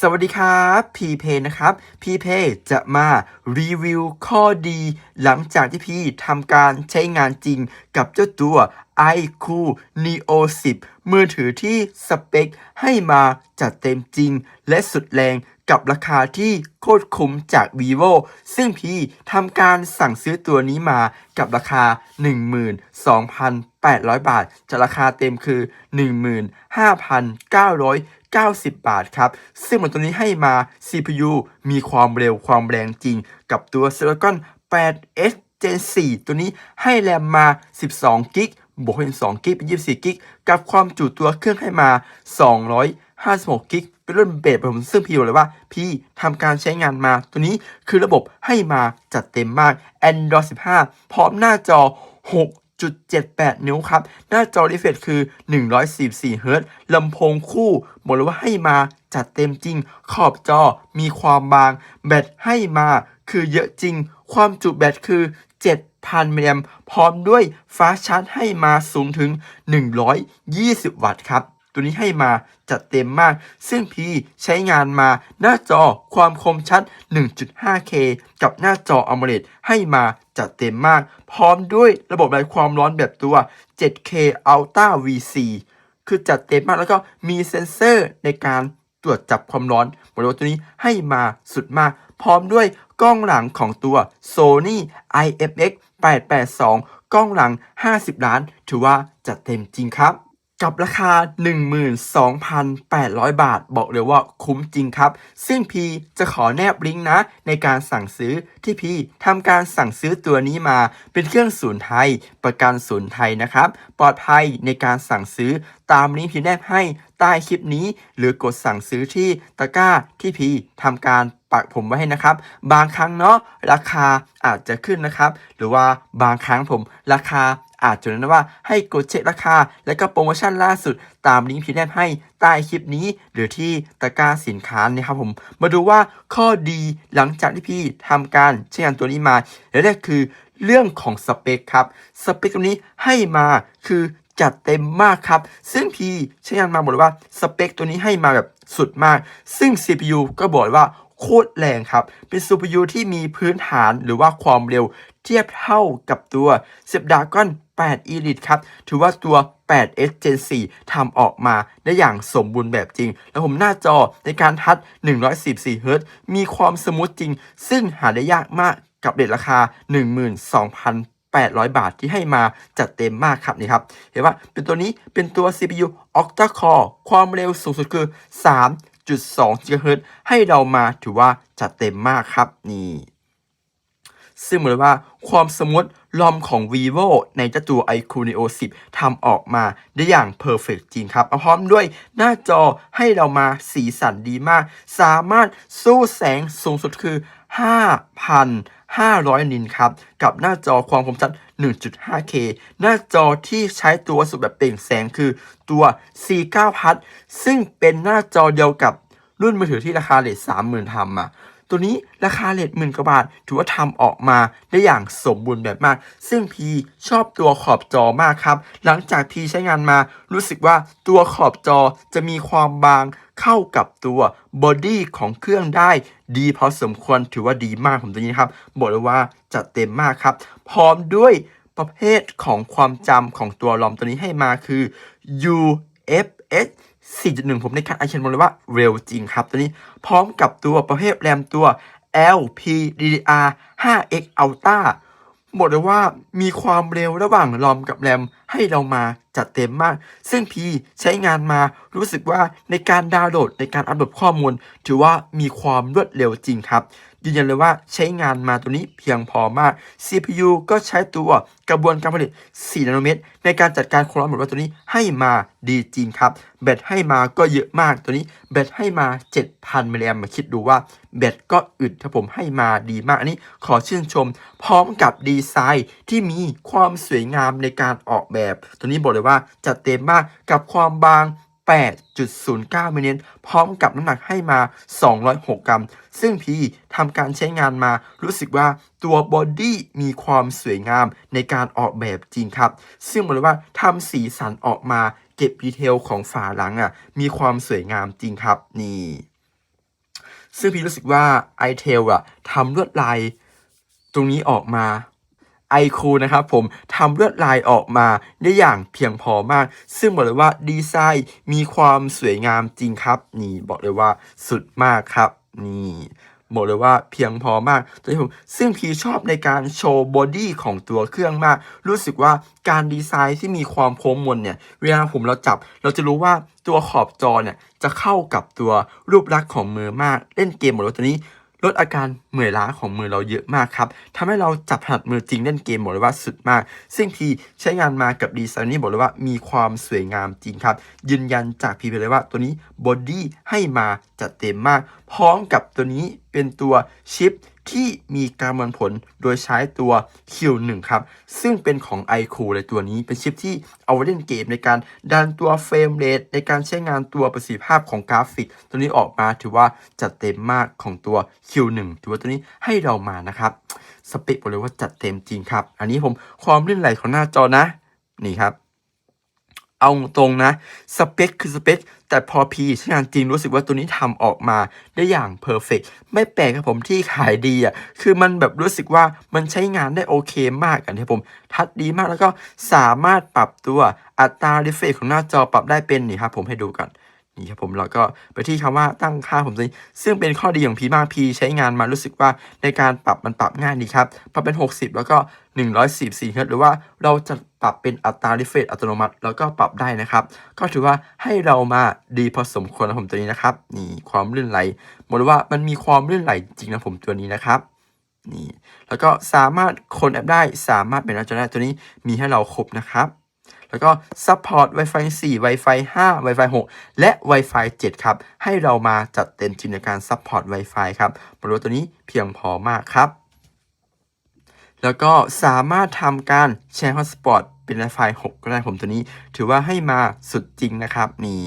สวัสดีครับพีเพนะครับพีเพจะมารีวิวข้อดี หลังจากที่พี่ทำการใช้งานจริงกับเจ้าตัว iQ Neo 10 มือถือที่สเปคให้มาจัดเต็มจริง และสุดแรงกับราคาที่โคตรคุ้มจาก vivo ซึ่งพี่ทำการสั่งซื้อตัวนี้มากับราคา 12,800 บาทจากราคาเต็มคือ 15,900 90 บาทครับ ซึ่งเหมือนตัวนี้ให้มา CPU มีความเร็วความแรงจริง กับตัว Snapdragon 8 S Gen 4 ตัวนี้ให้แรมมา 12กิกบวกเป็น2กิกเป็น 24กิกกับความจุตัวเครื่องให้มา 256กิกเป็นรุ่นเบสผมซึ่งพี่บอกเลยว่า พี่ทำการใช้งานมาตัวนี้คือระบบให้มาจัดเต็มมาก Android 15 พร้อมหน้าจอ 6 1.78 นิ้วครับ หน้าจอ refresh คือ 144เฮิรตซ์ลำโพงคู่บอกเลยว่าให้มาจัดเต็มจริง ขอบจอมีความบาง แบตให้มาคือเยอะจริง ความจุแบตคือ 7,000 มิลลิแอมป์พร้อมด้วยฟ้าชาร์จให้มาสูงถึง 120 วัตต์ครับ ตัวนี้ให้มาจัดเต็มมาก ซึ่งพีใช้งานมาหน้าจอความคมชัด 1.5K กับหน้าจอ AMOLED ให้มาจัดเต็มมาก พร้อมด้วยระบบระบายความร้อนแบบตัว 7K Ultra VC คือจัดเต็มมากแล้วก็มีเซ็นเซอร์ในการตรวจจับความร้อนบอกเลยว่าตัวนี้ให้มาสุดมาก พร้อมด้วยกล้องหลังของตัว Sony IMX 882 กล้องหลัง 50 ล้าน ถือว่าจัดเต็มจริงครับ กับราคา 12,800 บาท บอกเลยว่าคุ้มจริงครับ ซึ่งพีจะขอแนบลิงก์นะ ในการสั่งซื้อที่พีทำการสั่งซื้อตัวนี้มาเป็นเครื่องศูนย์ไทย ประกันศูนย์ไทยนะครับ ปลอดภัยในการสั่งซื้อตามลิงก์พีแนบให้ใต้คลิปนี้ หรือกดสั่งซื้อที่ตะกร้าที่พีทำการปักผมไว้ให้นะครับ บางครั้งเนาะราคาอาจจะขึ้นนะครับ หรือว่าบางครั้งผมราคา อาจจะนะว่าให้กดเช็คราคา และก็โปรโมชั่นล่าสุดตามลิงก์พีแนบให้ใต้คลิปนี้ หรือที่ตะกร้าสินค้านะครับผม มาดูว่าข้อดีหลังจากที่พี่ทำการใช้งานตัวนี้มาและแรกคือเรื่องของสเปคครับ สเปคตัวนี้ให้มาคือจัดเต็มมากครับ ซึ่งพี่ใช้งานมาบอกเลยว่าสเปคตัวนี้ให้มาแบบสุดมาก ซึ่ง CPU ก็บอกเลยว่าโคตรแรงครับ เป็น CPU ที่มีพื้นฐานหรือว่าความเร็ว เทียบเท่ากับตัว Snapdragon 8 Elite ครับ ถือว่าตัว 8S Gen 4ทำออกมาได้อย่างสมบูรณ์แบบจริง แล้วผมหน้าจอในการทัช114 Hz มีความสมูทจริง ซึ่งหาได้ยากมากกับเรทราคา 12,800 บาทที่ให้มาจัดเต็มมากครับนี่ครับ เห็นว่าเป็นตัวนี้เป็นตัว CPU Octa Core ความเร็วสูงสุดคือ 3.2 GHz ให้เรามาถือว่าจัดเต็มมากครับนี่ ซึ่งหมือนว่าความสมูทลอมของ vivo ในเจ้าตัว iQOO Neo 10ทำออกมาได้อย่างเพอร์เฟกจริงครับพร้อมด้วยหน้าจอให้เรามาสีสันดีมาก สามารถสู้แสงสูงสุดคือ 5,500 นินครับ กับหน้าจอความคมชัด 1.5K หน้าจอที่ใช้ตัวสุดแบบเปล่งแสงคือตัว C9 พัดซึ่งเป็นหน้าจอเดียวกับรุ่นมือถือที่ราคาเลท30,000ทำอะ ตัวนี้ราคาเลทหมื่นกว่าบาท ถือว่าทำออกมาได้อย่างสมบูรณ์แบบมาก ซึ่งพีชอบตัวขอบจอมากครับ หลังจากพีใช้งานมารู้สึกว่าตัวขอบจอจะมีความบางเข้ากับตัวบอดี้ของเครื่องได้ ดีพอสมควรถือว่าดีมากผมตัวนี้ครับ บอกเลยว่าจัดเต็มมากครับ พร้อมด้วยประเภทของความจำของตัวลอมตัวนี้ให้มาคือ U F S 4.1 ผมในการไอเชนบอกเลยว่าเร็วจริงครับ ตัวนี้พร้อมกับตัวประเภทแรมตัว LPDDR 5X Ultra บอกเลยว่ามีความเร็วระหว่างรอมกับแรมให้เรามาจัดเต็มมาก ซึ่งพีใช้งานมารู้สึกว่าในการดาวน์โหลดในการอัปโหลดข้อมูล ถือว่ามีความรวดเร็วจริงครับ ยืนยันเลยว่าใช้งานมาตัวนี้เพียงพอมาก CPU ก็ใช้ตัวกระบวนการผลิต 4 นาโนเมตร ในการจัดการความร้อนหมดว่าตัวนี้ให้มาดีจริงครับ แบตให้มาก็เยอะมากตัวนี้ แบตให้มา 7,000มิลลิแอมมาคิดดูว่า แบตก็อึดถ้าผมให้มาดีมาก อันนี้ขอชื่นชม พร้อมกับดีไซน์ที่มีความสวยงามในการออกแบบ ตัวนี้บอกเลยว่าจัดเต็มมากกับความบาง 8.09 มิลลิเมตรพร้อมกับน้ำหนักให้มา 206 กรัม ซึ่งพีทำการใช้งานมารู้สึกว่าตัวบอดี้มีความสวยงามในการออกแบบจริงครับ ซึ่งบอกเลยว่าทำสีสันออกมาเก็บดีเทลของฝาหลังอะ มีความสวยงามจริงครับ นี่ ซึ่งพี่รู้สึกว่า i t e l อะทำลวดลายตรงนี้ออกมา ไอคูนะครับผมทำลวดลายออกมาได้อย่างเพียงพอมาก ซึ่งบอกเลยว่าดีไซน์มีความสวยงามจริงครับ นี่บอกเลยว่าสุดมากครับ นี่บอกเลยว่าเพียงพอมากตัวผมซึ่งพีชอบในการโชว์บอดี้ของตัวเครื่องมาก รู้สึกว่าการดีไซน์ที่มีความโค้งมนเนี่ย เวลาผมเราจับ เราจะรู้ว่าตัวขอบจอเนี่ยจะเข้ากับตัวรูปลักษณ์ของมือมาก เล่นเกมหมดเลยตัวนี้ ลดอาการเหมื่อยล้าของมือเราเยอะมากครับทำให้เราจับถนัดมือจริงเล่นเกมบอกเลยว่าสุดมาก ซึ่งพีใช้งานมากับดีไซน์นี้บอกเลยว่ามีความสวยงามจริงครับ ยืนยันจากพีไปเลยว่าตัวนี้บอดี้ให้มาจัดเต็มมาก พร้อมกับตัวนี้เป็นตัวชิป ที่มีการประมวลผลโดยใช้ตัว Q1 ครับ ซึ่งเป็นของ iQ เลยตัวนี้เป็นชิปที่เอาไว้เล่นเกมในการดันตัวเฟรมเรทในการใช้งานตัวประสิทธิภาพของกราฟิก ตัวนี้ออกมาถือว่าจัดเต็มมากของตัว Q1 ถือว่าตัวนี้ให้เรามานะครับสเปคบอกเลยว่าจัดเต็มจริงครับ อันนี้ผมความลื่นไหลของหน้าจอนะ นี่ครับ เอาตรงนะ สเปคคือสเปค แต่พอพีใช้งานจริงรู้สึกว่าตัวนี้ทำออกมาได้อย่างเพอร์เฟกไม่แปลกครับผมที่ขายดีอะคือมันแบบรู้สึกว่ามันใช้งานได้โอเคมากอันที่ผมทัดดีมากแล้วก็สามารถปรับตัวอัตรารีเฟกของหน้าจอปรับได้เป็นนี่ครับผมให้ดูกัน นี่ครับผมเราก็ไปที่คำว่าตั้งค่าผมตัวนี้ซึ่งเป็นข้อดีของพีมากพีใช้งานมารู้สึกว่าในการปรับมันปรับง่ายดีครับปรับเป็น 60 แล้วก็ 144เฮิรตซ์หรือว่าเราจะปรับเป็นอัตรารีเฟรชอัตโนมัติ แล้วก็ปรับได้นะครับ ก็ถือว่าให้เรามาดีพอสมควรนะผมตัวนี้นะครับนี่ความลื่นไหลบอกเลยว่ามันมีความลื่นไหลจริงนะผมตัวนี้นะครับนี่แล้วก็สามารถคนแอปได้สามารถเป็นอาจารย์ได้ตัวนี้มีให้เราครบนะครับ แล้วก็ Support Wi-Fi 4 Wi-Fi 5 Wi-Fi 6 และ Wi-Fi 7 ครับ ให้เรามาจัดเต็มจริงในการ Support Wi-Fi ครับบริวารตัวนี้เพียงพอมากครับ แล้วก็สามารถทำการแชร์ Hotspot เป็น Wi-Fi 6 ก็ได้ผมตัวนี้ ถือว่าให้มาสุดจริงนะครับ นี่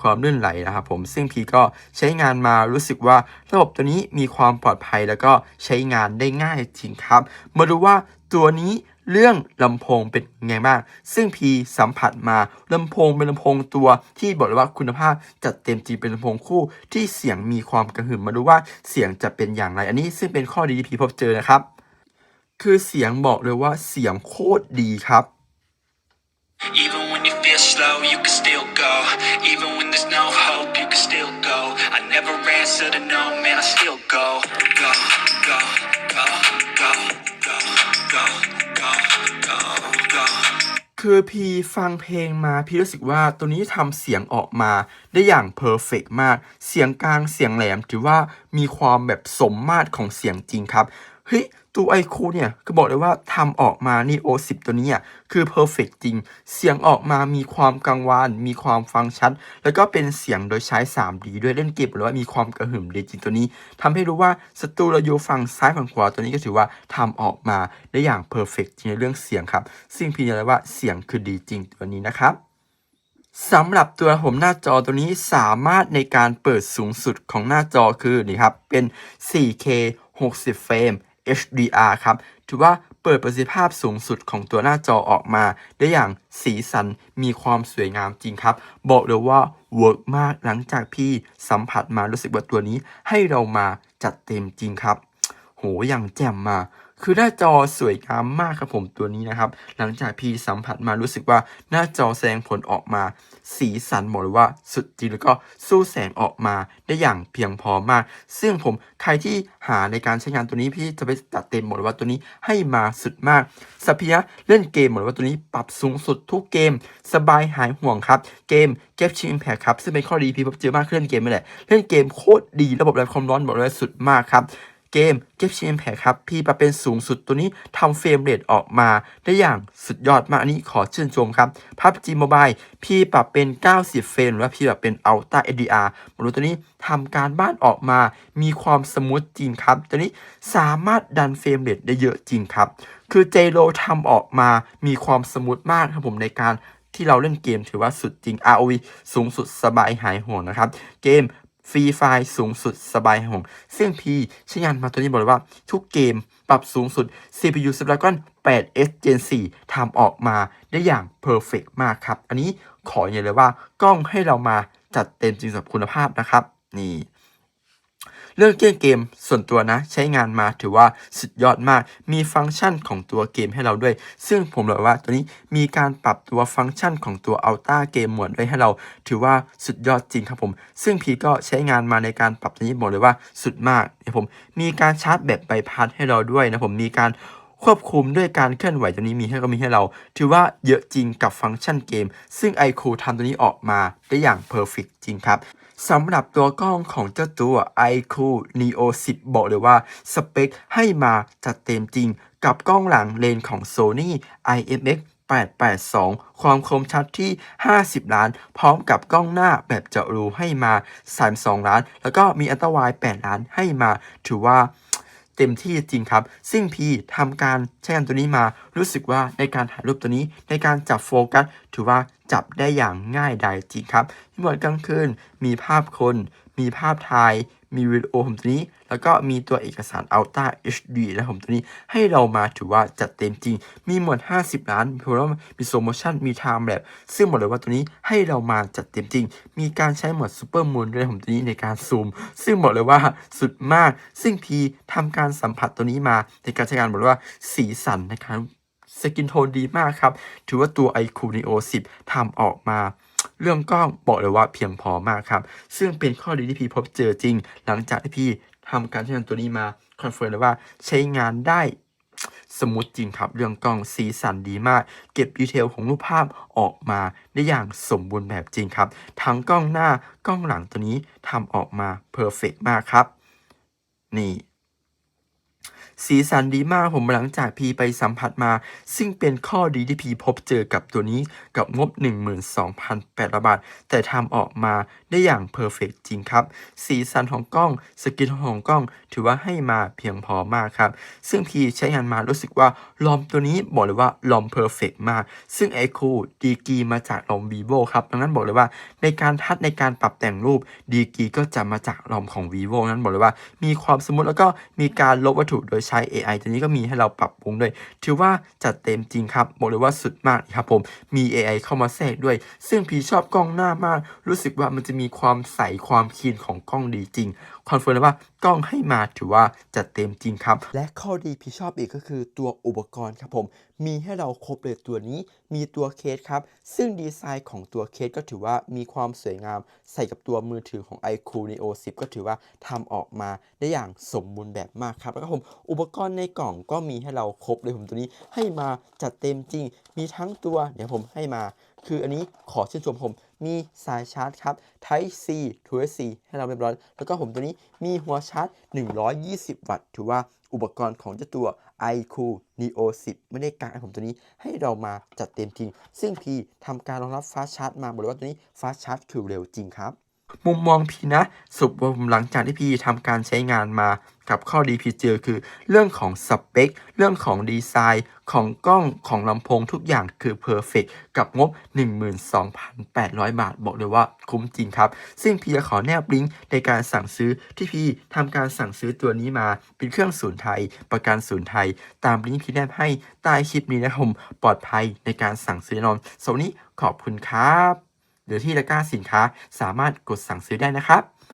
ความลื่นไหลนะครับผมซึ่งพีก็ใช้งานมารู้สึกว่าระบบตัวนี้มีความปลอดภัยแล้วก็ใช้งานได้ง่ายจริงครับ มาดูว่าตัวนี้ เรื่องลำโพงเป็นไงบ้าง ซึ่งพีสัมผัสมาลำโพงเป็นลำโพงตัวที่บอกเลยว่าคุณภาพจัดเต็มจริงเป็นลำโพงคู่ที่เสียงมีความกระหึ่มมาดูว่าเสียงจะเป็นอย่างไร อันนี้ซึ่งเป็นข้อดีที่พีพบเจอนะครับ คือเสียงบอกเลยว่าเสียงโคตรดีครับ Even when you feel slow, you can still go. Even when there's no hope, you can still go. I never answer to no, man, I still go. Go, go, go, go, คือพีฟังเพลงมาพี่รู้สึกว่าตัวนี้ทำเสียงออกมาได้อย่างเพอร์เฟกมาก เสียงกลางเสียงแหลมถือว่ามีความแบบสมมาตรของเสียงจริงครับเฮ้ย ตัวไอคูเนี่ยก็บอกเลยว่าทำออกมานี่โอสิตัวนี้อะคือเพอร์เฟกจริง เสียงออกมามีความกังวาน มีความฟังชัด แล้วก็เป็นเสียงโดยใช้ 3D ด้วยเล่นเกมหรือว่ามีความกระหึ่มดีจริงตัวนี้ทำให้รู้ว่าสตูเราอยู่ฝั่งซ้ายฝั่งขวาตัวนี้ก็ถือว่าทำออกมาได้อย่างเพอร์เฟกจริงในเรื่องเสียงครับ ซึ่งพี่ยืนยันว่าเสียงคือดีจริงตัวนี้นะครับสำหรับตัวผมหน้าจอตัวนี้สามารถในการเปิดสูงสุดของหน้าจอคือนี่ครับเป็น 4K 60 เฟรม HDR ครับ ถือว่าเปิดประสิทธิภาพสูงสุดของตัวหน้าจอออกมา ได้อย่างสีสันมีความสวยงามจริงครับ บอกเลยว่าเวิร์กมากหลังจากพี่สัมผัสมารู้สึกว่าตัวนี้ให้เรามาจัดเต็มจริงครับ โหอย่างแจ่มมา คือหน้าจอสวยงามมากครับผมตัวนี้นะครับ หลังจากพี่สัมผัสมารู้สึกว่าหน้าจอแสดงผลออกมา สีสันบอกเลยว่าสุดจริงแล้วก็สู้แสงออกมาได้อย่างเพียงพอมาก ซึ่งผมใครที่หาในการใช้งานตัวนี้พี่จะไปจัดเต็มบอกเลยว่าตัวนี้ให้มาสุดมากสัพพยเล่นเกมบอกเลยว่าตัวนี้ปรับสูงสุดทุกเกม สบายหายห่วงครับ เกมเก็บชิมแพคครับซึ่งเป็นข้อดีพี่พบเจอมากเล่นเกมไม่แหละเล่นเกมโคตรดีระบบระบายความร้อนบอกเลยว่าสุดมากครับ เกมเก็บชิมแพคครับพี่ปรับเป็นสูงสุดตัวนี้ทำเฟรมเรทออกมาได้อย่างสุดยอดมากอันนี้ขอชื่นชมครับพับจีโมบายพี่ปรับเป็น 90 เฟรมหรือว่าพี่ปรับเป็น Ultra HDR มาดูตัวนี้ทำการบ้านออกมา มีความสมูทจริงครับ ตัวนี้สามารถดันเฟรมเรทได้เยอะจริงครับ คือเจโ o ทำออกมามีความสมูทมากครับผมในการที่เราเล่นเกมถือว่าสุดจริง ROV สูงสุดสบายหายห่วงนะครับ เกม ฟรีไฟล์สูงสุดสบายห่วงซึ่งพีใช้งานมาตัวนี้บอกเลยว่า ทุกเกมปรับสูงสุด CPU Snapdragon 8 S Gen 4ทำออกมาได้อย่างเพอร์เฟกมากครับ อันนี้ขออย่างเลยว่ากล้องให้เรามาจัดเต็มจริงสำหรับคุณภาพนะครับ นี่ เรื่องเล่นเกมส่วนตัวนะใช้งานมาถือว่าสุดยอดมาก มีฟังก์ชันของตัวเกมให้เราด้วย ซึ่งผมบอกว่าตัวนี้มีการปรับตัวฟังก์ชันของตัว Ultra Game Mode ไว้ให้เรา ถือว่าสุดยอดจริงครับผม ซึ่งพีก็ใช้งานมาในการปรับตัวนี้บอกเลยว่าสุดมากนะผมมีการชาร์จแบบใบพัดให้เราด้วยนะผมมีการควบคุมด้วยการเคลื่อนไหวตัวนี้มีให้ก็มีให้เรา ถือว่าเยอะจริงกับฟังก์ชันเกม ซึ่ง iQ ทำตัวนี้ออกมาได้อย่างเพอร์เฟกจริงครับ สำหรับตัวกล้องของเจ้าตัว iQ Neo 10 บอกเลยว่า สเปคให้มาจัดเต็มจริงกับกล้องหลังเลนของ Sony IMX 882 ความคมชัดที่ 50 ล้าน พร้อมกับกล้องหน้าแบบเจาะรูให้มา 32 ล้าน แล้วก็มีอัลตร้าไวด์8ล้านให้มา ถือว่า เต็มที่จริงครับ ซึ่งพีทำการใช้งานตัวนี้มา รู้สึกว่าในการถ่ายรูปตัวนี้ในการจับโฟกัสถือว่าจับได้อย่างง่ายดายจริงครับที่หมดกลางคืนมีภาพคน มีภาพถ่าย มีวิดีโอผมตัวนี้ แล้วก็มีตัวเอกสาร Ultra HD นะผมตัวนี้ให้เรามาถือว่าจัดเต็มจริง มีหมด 50 ล้านเพราะว่ามีโซโมชั่นมีไทม์แลปซึ่งบอกเลยว่าตัวนี้ให้เรามาจัดเต็มจริง มีการใช้หมดซูเปอร์มูนด้วยนผมตัวนี้ในการซูม ซึ่งบอกเลยว่าสุดมาก ซึ่งพีทำการสัมผัสตัวนี้มาในการใช้งานบอกเลยว่าสีสันนะครับสกินโทนดีมากครับ ถือว่าตัว iQ Neo 10ทำออกมา เรื่องกล้องบอกเลยว่าเพียงพอมากครับ ซึ่งเป็นข้อดีที่พี่พบเจอจริง หลังจากที่พี่ทำการใช้งานตัวนี้มาคอนเฟิร์มเลยว่าใช้งานได้สมูทจริงครับ เรื่องกล้องสีสันดีมาก เก็บดีเทลของรูปภาพออกมาได้อย่างสมบูรณ์แบบจริงครับ ทั้งกล้องหน้ากล้องหลังตัวนี้ทำออกมาเพอร์เฟกมากครับ นี่ สีสันดีมากผมหลังจากพีไปสัมผัสมา ซึ่งเป็นข้อดีที่พีพบเจอกับตัวนี้กับงบ 12,800 บาท แต่ทำออกมา ได้อย่างเพอร์เฟกจริงครับ สีสันของกล้องสกินของกล้อง ถือว่าให้มาเพียงพอมากครับ ซึ่งพีใช้งานมารู้สึกว่าลอมตัวนี้บอกเลยว่าลอมเพอร์เฟกมาก ซึ่งไอคูดีกีมาจากลอม vivo ครับดังนั้นบอกเลยว่าในการทัดในการปรับแต่งรูปดีกีก็จะมาจากลอมของ vivo นั้นบอกเลยว่า มีความสมูทแล้วก็มีการลบวัตถุโดยใช้ AI ตัวนี้ก็มีให้เราปรับปรุงด้วย ถือว่าจัดเต็มจริงครับบอกเลยว่าสุดมากครับผมมี AI เข้ามาแทรกด้วย ซึ่งพีชอบกล้องหน้ามาก รู้สึกว่ามันจะมีีความใสความคลีนของกล้องดีจริง คอนเฟิร์มเลยว่ากล้องให้มาถือว่าจัดเต็มจริงครับ และข้อดีพี่ชอบอีกก็คือตัวอุปกรณ์ครับผม มีให้เราครบเลยตัวนี้มีตัวเคสครับ ซึ่งดีไซน์ของตัวเคสก็ถือว่ามีความสวยงามใส่กับตัวมือถือของ iQ Neo 10 ก็ถือว่าทำออกมาได้อย่างสมบูรณ์แบบมากครับ แล้วก็ผมอุปกรณ์ในกล่องก็มีให้เราครบเลยผมตัวนี้ให้มาจัดเต็มจริง มีทั้งตัวเดี๋ยวผมให้มา คืออันนี้ขอชื่นชมผมมีสายชาร์จครับ Type C to C ให้เราเรียบร้อย แล้วก็ผมตัวนี้มีหัวชาร์จ 120 วัตต์ ถือว่าอุปกรณ์ของเจ้าตัว iQ Neo 10 ไม่ได้กลางไอผมตัวนี้ให้เรามาจัดเต็มจริงซึ่งพีทำการรองรับฟาสชาร์จมาบอกเลยว่าตัวนี้ฟาสชาร์จคือเร็วจริงครับ มุมมองพีนะสรุปว่าผมหลังจากที่พีทำการใช้งานมากับข้อดีพีเจอคือเรื่องของสเปค เรื่องของดีไซน์ของกล้องของลำโพงทุกอย่างคือเพอร์เฟกกับงบ 12,800 บาท บอกเลยว่าคุ้มจริงครับ ซึ่งพี่จะขอแนบลิงก์ในการสั่งซื้อที่พี่ทำการสั่งซื้อตัวนี้มาเป็นเครื่องศูนย์ไทย ประกันศูนย์ไทย ตามลิงก์ที่แนบให้ใต้คลิปนี้นะครับผมปลอดภัยในการสั่งซื้อนอนสวันนี้ขอบคุณครับ หรือที่ตะกร้าสินค้าสามารถกดสั่งซื้อได้นะครับ